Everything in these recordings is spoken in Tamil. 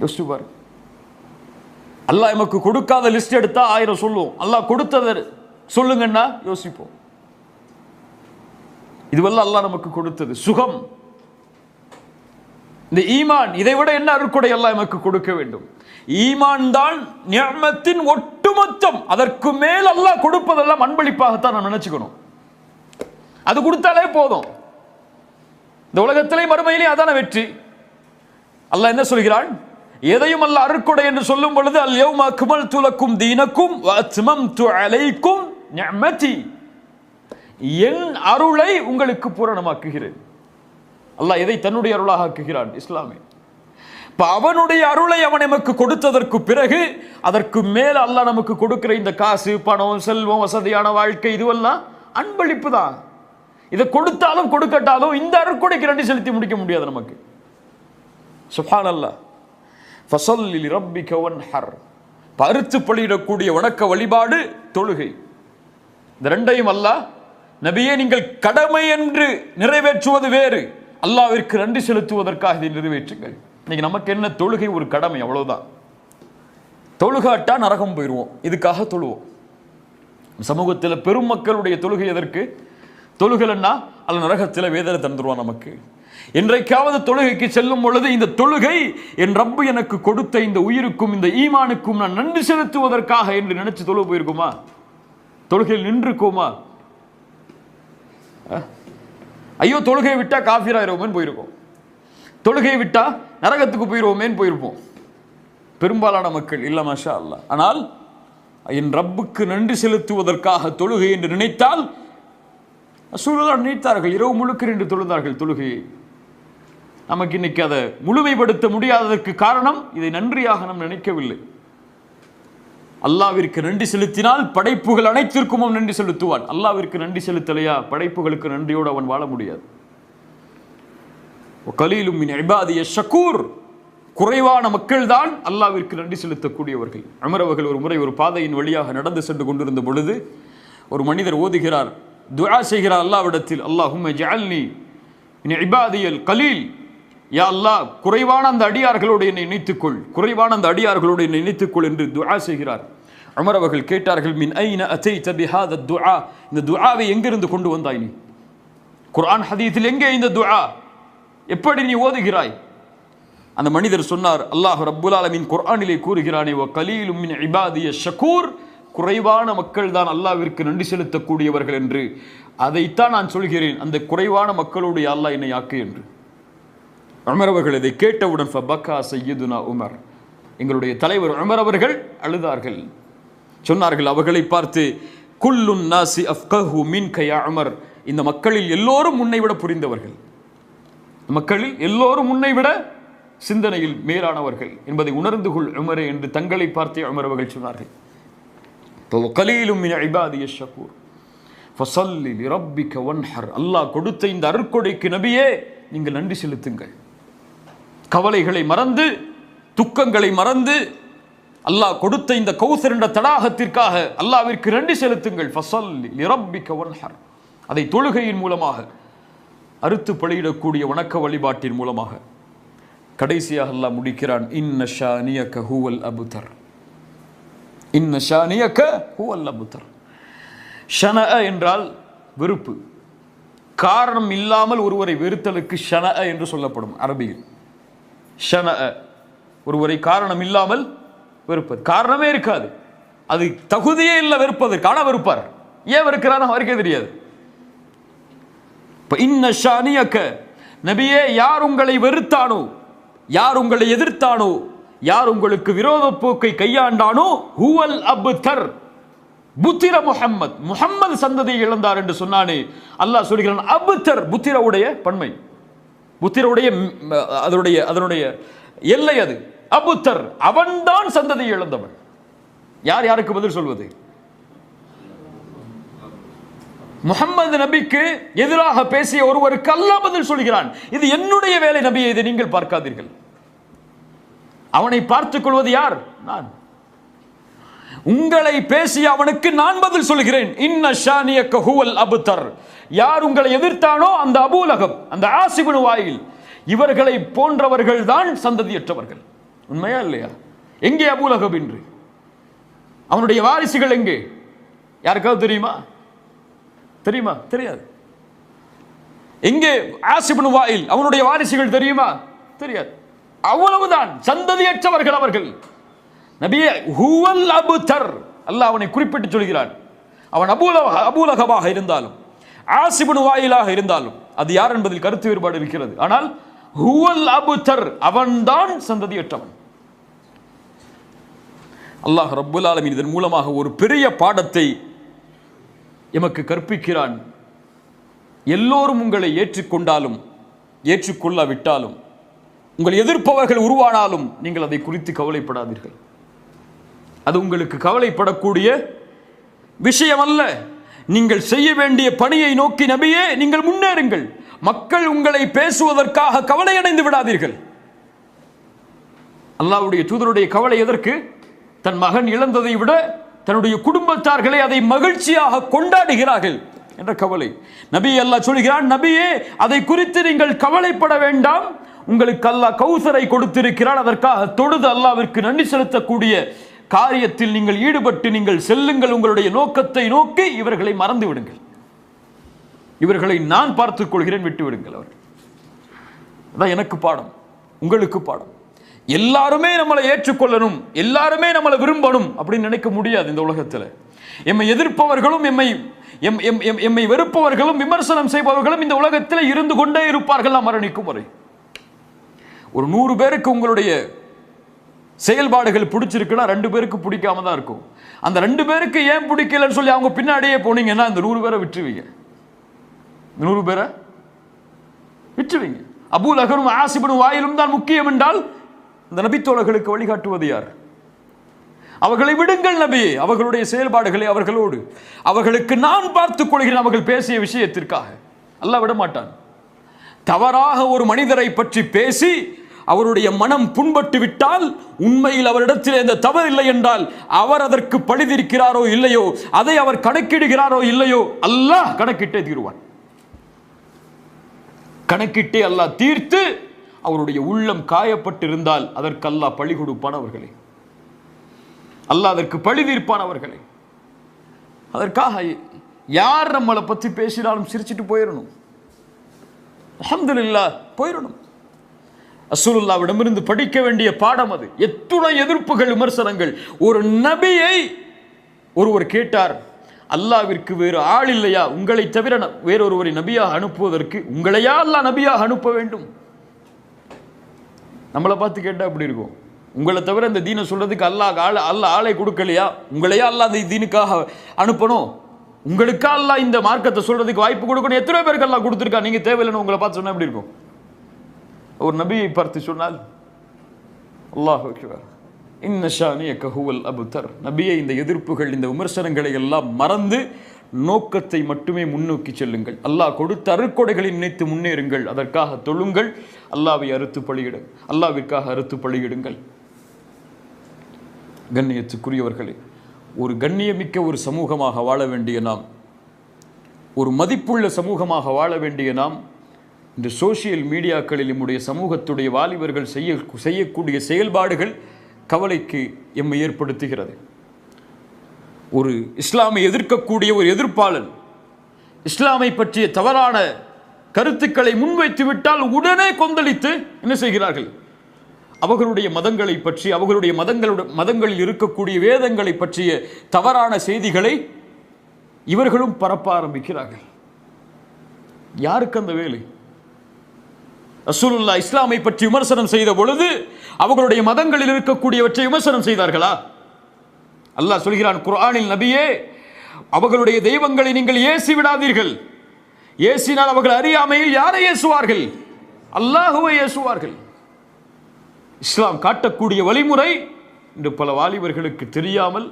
யோசிச்சு பாரு அல்லாஹ் எமக்கு கொடுக்காத லிஸ்ட் எடுத்தா ஆயிரம் சொல்லுவோம். அல்லாஹ் கொடுத்ததர் சொல்லுங்கன்னா யோசிப்போம். இதுவெல்லாம் அல்லாஹ் நமக்கு கொடுத்தது. சுகம். இந்த ஈமான் இதை விட என்ன அருக்குடை எல்லாம் எமக்கு கொடுக்க வேண்டும்? ஈமான் தான் நியமத்தின் ஒட்டுமொத்தம். அதற்கு மேல் அல்லாஹ் கொடுப்பதெல்லாம் அன்பளிப்பாகத்தான் நான் நினைச்சுக்கணும். அது கொடுத்தாலே போதும். இந்த உலகத்திலே மறுமையிலே அதான வெற்றி. அல்லாஹ் என்ன சொல்கிறான்? எதையும் அல்ல அருக்கொடை என்று சொல்லும் பொழுது அல் யௌமா குமல் துலக்கும் தீனக்கும் வத்மம் து அலைக்கும் நிஅமதி. என் அருளை உங்களுக்கு பூரணமாக்குகிறேன். அல்லாஹ் எதை தன்னுடைய அருளாக ஆக்குகிறான்? இஸ்லாமே. இப்போ அவனுடைய அருளை அவன் நமக்கு கொடுத்ததற்கு பிறகு அதற்கு மேல் அல்லாஹ் நமக்கு கொடுக்கிற இந்த காசு பணம் செல்வம் வசதியான வாழ்க்கை இதுவெல்லாம் அன்பளிப்பு தான். இதை கொடுத்தாலும் கொடுக்கட்டாலும் இந்த அருக்குடைக்கு நன்றி செலுத்தி முடிக்க முடியாது நமக்கு. சுஹான் ஃபசல்லில் ரப்பி கவன் ஹர் பருத்து பலியிடக்கூடிய வணக்க வழிபாடு தொழுகை. இந்த ரெண்டையும் அல்லாஹ் நபியே நீங்கள் கடமை என்று நிறைவேற்றுவது வேறு. அல்லாவிற்கு நன்றி செலுத்துவதற்காக இதை நிறைவேற்றுங்கள். இன்னைக்கு நமக்கு என்ன தொழுகை ஒரு கடமை அவ்வளவுதான். தொழுகாட்டா நரகம் போயிடுவோம் இதுக்காக தொழுவோம். சமூகத்தில் பெருமக்களுடைய தொழுகை எதற்கு? தொழுகலன்னா அல்ல நரகத்தில் வேதனை தந்துடுவோம் நமக்கு. என்றைக்காவது தொழுகைக்கு செல்லும் பொழுது இந்த தொழுகை என் ரப்பு எனக்கு கொடுத்த இந்த உயிருக்கும் இந்த ஈமானுக்கும் நான் நன்றி செலுத்துவதற்காக என்று நினைச்சு தொழுக போயிருக்குமா? தொழுகையில் நின்றுக்குமா ஐயோ தொழுகையை விட்டா காஃபிராயிருவோமேன்னு போயிருக்கோம் தொழுகையை விட்டா நரகத்துக்கு போயிருவோமேன்னு போயிருப்போம். பெரும்பாலான மக்கள் இல்லை மாஷா அல்ல. ஆனால் என் ரப்புக்கு நன்றி செலுத்துவதற்காக தொழுகை என்று நினைத்தால் சூழலால் நினைத்தார்கள். இரவு முழுக்க நின்று தொழுந்தார்கள் தொழுகையை. நமக்கு இன்னைக்கு அதை முழுமைப்படுத்த முடியாததற்கு காரணம் இதை நன்றியாக நாம் நினைக்கவில்லை. அல்லாவிற்கு நன்றி செலுத்தினால் படைப்புகள் அனைத்திற்கும் அவன் நன்றி செலுத்துவான். அல்லாவிற்கு நன்றி செலுத்தலையா? படைப்புகளுக்கு நன்றியோடு அவன் வாழ முடியாது. கலீலும் இபாதிய ஷக்கூர் குறைவான மக்கள்தான் அல்லாவிற்கு நன்றி செலுத்தக்கூடியவர்கள். அமர் அவர்கள் ஒரு முறை ஒரு பாதையின் வழியாக நடந்து சென்று கொண்டிருந்த பொழுது ஒரு மனிதர் ஓதுகிறார் துரா செய்கிறார் அல்லாவிடத்தில் அல்லாஹும் ஜஅல்னி இபாதியல் கலீல். யா அல்லாஹ் குறைவான அந்த அடியார்களோடு என்னை இணைத்துக்கொள். குறைவான அந்த அடியார்களோடு என்னை இணைத்துக்கொள் என்று துஆ செய்கிறார். அமர் அவர்கள் கேட்டார்கள் மின் ஐன அத்தைத தபிஹாத துஆ? இந்த துஆவை எங்கிருந்து கொண்டு வந்தாய் நீ? குர்ஆன் ஹதீத்தில் எங்கே இந்த துஆ? எப்படி நீ ஓதுகிறாய்? அந்த மனிதர் சொன்னார் அல்லாஹ் ரப்புல் ஆலமின் குர்ஆனிலே கூறுகிறானே ஓ கலீலும் மின் இபாதிய ஷகூர். குறைவான மக்கள் தான் அல்லாவிற்கு நன்றி செலுத்தக்கூடியவர்கள் என்று. அதைத்தான் நான் சொல்கிறேன் அந்த குறைவான மக்களுடைய அல்லாஹ் என்னை ஆக்கு என்று. உமர் அவர்கள் இதை கேட்டவுடன் ஃபபக்கா சையதுனா உமர். எங்களுடைய தலைவர் உமர் அவர்கள் அழுதார்கள். சொன்னார்கள் அவர்களை பார்த்து குல்லுன் நாசி அஃப்கஹு மின் கயா அமர் இந்த மக்களில் எல்லோரும் முன்னை விட புரிந்தவர்கள். மக்களில் எல்லோரும் முன்னை விட சிந்தனையில் மேலானவர்கள். என்பதை உணர்ந்து கொள் உமரே என்று தங்களை பார்த்தே உமர் அவர்கள் சொன்னார்கள். கலீலும் இபாதிய ஷக்கூர் ஃபசல்லி ரப்பிக்க ஒன்ஹர் அல்லாஹ் கொடுத்த இந்த அருட்கொடைக்கு நபியே நீங்கள் நன்றி செலுத்துங்கள். கவலைகளை மறந்து துக்கங்களை மறந்து அல்லாஹ் கொடுத்த இந்த கௌசர் என்ற தடாகத்திற்காக அல்லாவிற்கு நன்றி செலுத்துங்கள். ஃபசல்லி லிரப்பிக வன்ஹர். அதை தொழுகையின் மூலமாக அறுத்து பலியிடக்கூடிய வணக்க வழிபாட்டின் மூலமாக கடைசியாக அல்லாஹ் முடிக்கிறான் இன்ன ஷானியக ஹூவல் அபுதர். இன்ன ஷானியக ஹூவல் அபுதர். ஷன என்றால் வெறுப்பு. காரணம் இல்லாமல் ஒருவரை வெறுத்தலுக்கு ஷன என்று சொல்லப்படும் அரபியில். ஷன ஒருவரை காரணம் இல்லாமல் வெறுப்பது. காரணமே இருக்காது. அது தகுதியே இல்லை வெறுப்பதற்கு. ஆனால் வெறுப்பார். ஏன் வெறுக்கிறார் அவருக்கே தெரியாது. இப்ப இன்ன ஷானியக்க. நபியே யார் உங்களை வெறுத்தானோ? யார் உங்களை எதிர்த்தானோ? யார் உங்களுக்கு விரோத போக்கை கையாண்டானோ? ஹுவல் அபுதர். புத்திர முகம்மது முஹம்மது சந்ததியை இழந்தார் என்று சொன்னானே. அல்லாஹ் சொல்கிறான் அபுத்தர் புத்திரவுடைய பன்மை. புத்திரருடைய அதனுடைய அதனுடைய எல்லை அது. அபுத்தர் அவன்தான் சந்ததியை இழந்தவன். யார் யாருக்கு பதில் சொல்வது? முகமது நபிக்கு எதிராக பேசிய ஒருவருக்கு அல்லாஹ் பதில் சொல்கிறான். இது என்னுடைய வேலை நபியை இதை நீங்கள் பார்க்காதீர்கள். அவனை பார்த்துக் கொள்வது யார்? நான். உங்களை பேசிய அவனுக்கு நான் பதில் சொல்கிறேன். இன்ன ஷானியக்க அபுத்தர் யார் உங்களை எதிர்த்தானோ அந்த அபூலகம் அந்த ஆசிபனு வாயில் இவர்களை போன்றவர்கள் தான் சந்ததியற்றவர்கள். உண்மையா இல்லையா? எங்கே அபூலகம் என்று அவனுடைய வாரிசுகள் எங்கே? யாருக்காவது தெரியுமா? தெரியுமா? தெரியாது. எங்கே? ஆசிபனு வாயில் அவனுடைய வாரிசுகள் தெரியுமா? தெரியாது. அவ்வளவுதான். சந்ததியற்றவர்கள் அவர்கள். நபியே ஹுவல் அபுதர். அல்லாஹ் அவனை குறிப்பிட்டு சொல்கிறான். அவன் அபூல அபூலகமாக இருந்தாலும் ஆசிபனு வாயிலாக இருந்தாலும் அது யார் என்பதில் கருத்து வேறுபாடு இருக்கிறது. ஆனால் ஹுவல் அபுதர். அவன்தான் சந்ததியற்றவன். அல்லாஹ் ரப்புல் ஆலமின் இதன் மூலமாக ஒரு பெரிய பாடத்தை எமக்கு கற்பிக்கிறான். எல்லோரும் உங்களை ஏற்றுக்கொண்டாலும் ஏற்றுக்கொள்ளாவிட்டாலும் உங்கள் எதிர்ப்பவர்கள் உருவானாலும் நீங்கள் அதை குறித்து கவலைப்படாதீர்கள். அது உங்களுக்கு கவலைப்படக்கூடிய விஷயம் அல்ல நீங்கள் செய்ய வேண்டிய பணியை நோக்கி நபியே நீங்கள் முன்னேறுங்கள். மக்கள் உங்களை பேசுவதற்காக கவலையடைந்து விடாதீர்கள். அல்லாஹ்வுடைய தூதருடைய கவலை எதற்கு? தன் மகன் இழந்ததை விட தன்னுடைய குடும்பத்தார்களை அதை மகிழ்ச்சியாக கொண்டாடுகிறார்கள் என்ற கவலை. நபி அல்லாஹ் சொல்கிறான் நபியே அதை குறித்து நீங்கள் கவலைப்பட வேண்டாம். உங்களுக்கு அல்லாஹ் கௌசரை கொடுத்திருக்கிறான். அதற்காக தொழுது அல்லாவிற்கு நன்றி செலுத்தக்கூடிய காரியத்தில் நீங்கள் ஈடுபட்டு நீங்கள் செல்லுங்கள் உங்களுடைய நோக்கத்தை நோக்கி இவர்களை மறந்து விடுங்கள். இவர்களை நான் பார்த்துக் கொள்கிறேன் விட்டு விடுங்கள் அவர் அதான் எனக்கு பாடம் உங்களுக்கு பாடம். எல்லாருமே நம்மளை ஏற்றுக்கொள்ளணும் எல்லாருமே நம்மளை விரும்பணும் அப்படின்னு நினைக்க முடியாது இந்த உலகத்தில். எம்மை எதிர்ப்பவர்களும் எம்மை எம் எம் எம் எம்மை வெறுப்பவர்களும் விமர்சனம் செய்பவர்களும் இந்த உலகத்தில் இருந்து கொண்டே இருப்பார்கள் நாம் மரணிக்கும் வரை. ஒரு நூறு பேருக்கு உங்களுடைய செயல்பாடுகள் பிடிச்சிருக்குன்னா ரெண்டு பேருக்கு பிடிக்காம தான் இருக்கும். அந்த ரெண்டு பேருக்கு ஏன் பிடிக்கலன்னு சொல்லி அவங்க பின்னாடியே போனீங்கன்னா இந்த நூறு பேரை விட்டுருவீங்க இந்த நூறு பேரை விட்டுருவீங்க அபுல் அகரும் ஆசிபனும் வாயிலும் தான் முக்கியம் என்றால் இந்த நபித்தோழர்களுக்கு வழிகாட்டுவது யார்? அவர்களை விடுங்கள் நபி அவர்களுடைய செயல்பாடுகளை அவர்களோடு. அவர்களுக்கு நான் பார்த்துக் கொள்கிறேன் அவர்கள் பேசிய விஷயத்திற்காக. அல்ல விட மாட்டான் தவறாக ஒரு மனிதரை பற்றி பேசி அவருடைய மனம் புண்பட்டு விட்டால் உண்மையில் அவரிடத்தில் எந்த தவறு இல்லை என்றால் அவர் அதற்கு பழிதிருக்கிறாரோ இல்லையோ? அதை அவர் கணக்கிடுகிறாரோ இல்லையோ? அல்லாஹ் கணக்கிட்டே தீருவான். கணக்கிட்டே அல்லாஹ் தீர்த்து அவருடைய உள்ளம் காயப்பட்டிருந்தால் அதற்கு அல்லாஹ் பழி கொடுப்பான் அவர்களே. அல்லாஹ் அதற்கு பழி தீர்ப்பான் அவர்களே. அதற்காக யார் நம்மளை பற்றி பேசினாலும் சிரிச்சிட்டு போயிடணும் அஹமதுல்லா போயிடணும் அசூலுல்லாவிடமிருந்து படிக்க வேண்டிய பாடம் அது. எத்துணை எதிர்ப்புகள் விமர்சனங்கள். ஒரு நபியை ஒருவர் கேட்டார் அல்லாவிற்கு வேறு ஆள் இல்லையா? உங்களை தவிர ந- வேறொருவரை நபியாக அனுப்புவதற்கு உங்களையா அல்லாஹ் நபியாக அனுப்ப வேண்டும்? நம்மளை பார்த்து கேட்டால் அப்படி இருக்கும்? உங்களை தவிர இந்த தீனை சொல்றதுக்கு அல்லாஹ் ஆள் அல்லாஹ் ஆளை கொடுக்கலையா? உங்களையா அல்லாஹ் இந்த தீனுக்காக அனுப்பணும்? உங்களுக்கா அல்லாஹ் இந்த மார்க்கத்தை சொல்றதுக்கு வாய்ப்பு கொடுக்கணும்? எத்தனை பேருக்கு அல்லாஹ் கொடுத்துருக்கா? நீங்கள் தேவையில்லைன்னு உங்களை பார்த்து சொன்னால் எப்படி இருக்கும்? ஒரு நபியை பார்த்து சொன்னால் அல்லாஹ் அக்பர் இன்ன ஷானியக்க நபியை இந்த எதிர்ப்புகள் இந்த விமர்சனங்களை எல்லாம் மறந்து நோக்கத்தை மட்டுமே முன்னோக்கி செல்லுங்கள். அல்லாஹ் கொடுத்த அருக்கொடைகளை நினைத்து முன்னேறுங்கள். அதற்காக தொழுங்கள். அல்லாவை அறுத்து பழியிடும் அல்லாவிற்காக அறுத்து பழியிடுங்கள் கண்ணியத்துக்குரியவர்களே ஒரு கண்ணியமிக்க ஒரு சமூகமாக வாழ வேண்டிய நாம் ஒரு மதிப்புள்ள சமூகமாக வாழ வேண்டிய நாம் இந்த சோஷியல் மீடியாக்களில் நம்முடைய சமூகத்துடைய வாலிபர்கள் செய்ய செய்யக்கூடிய செயல்பாடுகள் கவலைக்கு எம்மை ஏற்படுத்துகிறது. ஒரு இஸ்லாமை எதிர்க்கக்கூடிய ஒரு எதிர்ப்பாளன் இஸ்லாமை பற்றிய தவறான கருத்துக்களை முன்வைத்து விட்டால் உடனே கொந்தளித்து என்ன செய்கிறார்கள்? அவர்களுடைய மதங்களை பற்றி அவர்களுடைய மதங்களுடைய மதங்களில் இருக்கக்கூடிய வேதங்களை பற்றிய தவறான செய்திகளை இவர்களும் பரப்ப ஆரம்பிக்கிறார்கள். யாருக்கு அந்த வேலை? ரசூலுல்லா இஸ்லாமை பற்றி விமர்சனம் செய்த பொழுது அவர்களுடைய மதங்களில் இருக்கக்கூடியவற்றை விமர்சனம் செய்தார்களா? அல்லாஹ் சொல்கிறான் குரானில் நபியே அவர்களுடைய தெய்வங்களை நீங்கள் ஏசி விடாதீர்கள். ஏசினால் அவர்கள் அறியாமையில் யாரை ஏசுவார்கள்? அல்லாஹுவை ஏசுவார்கள். இஸ்லாம் காட்டக்கூடிய வழிமுறை இன்று பல வாலிபர்களுக்கு தெரியாமல்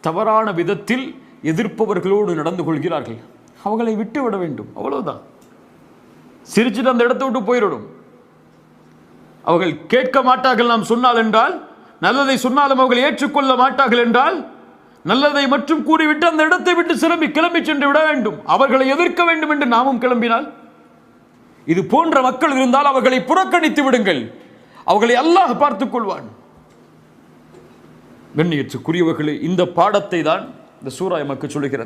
தவறான விதத்தில் எதிர்ப்பவர்களோடு நடந்து கொள்கிறார்கள். அவங்களை விட்டு விட வேண்டும். அவ்வளவுதான். சிரிச்சுட்டு அந்த இடத்தை விட்டு போயிடும் அவர்கள் கேட்க மாட்டார்கள் நாம் சொன்னால் என்றால் நல்லதை சொன்னாலும் அவர்கள் ஏற்றுக்கொள்ள மாட்டார்கள் என்றால் நல்லதை மட்டும் கூறிவிட்டு அந்த இடத்தை விட்டு சிலம்பி கிளம்பி சென்று விட வேண்டும். அவர்களை எதிர்க்க வேண்டும் என்று நாமும் கிளம்பினால். இது போன்ற மக்கள் இருந்தால் அவர்களை புறக்கணித்து விடுங்கள். அவர்களை அல்லாஹ் பார்த்துக் கொள்வான். கண்ணியத்துக்குரியவர்களே இந்த பாடத்தை தான் இந்த சூரா எமக்கு சொல்லுகிறது.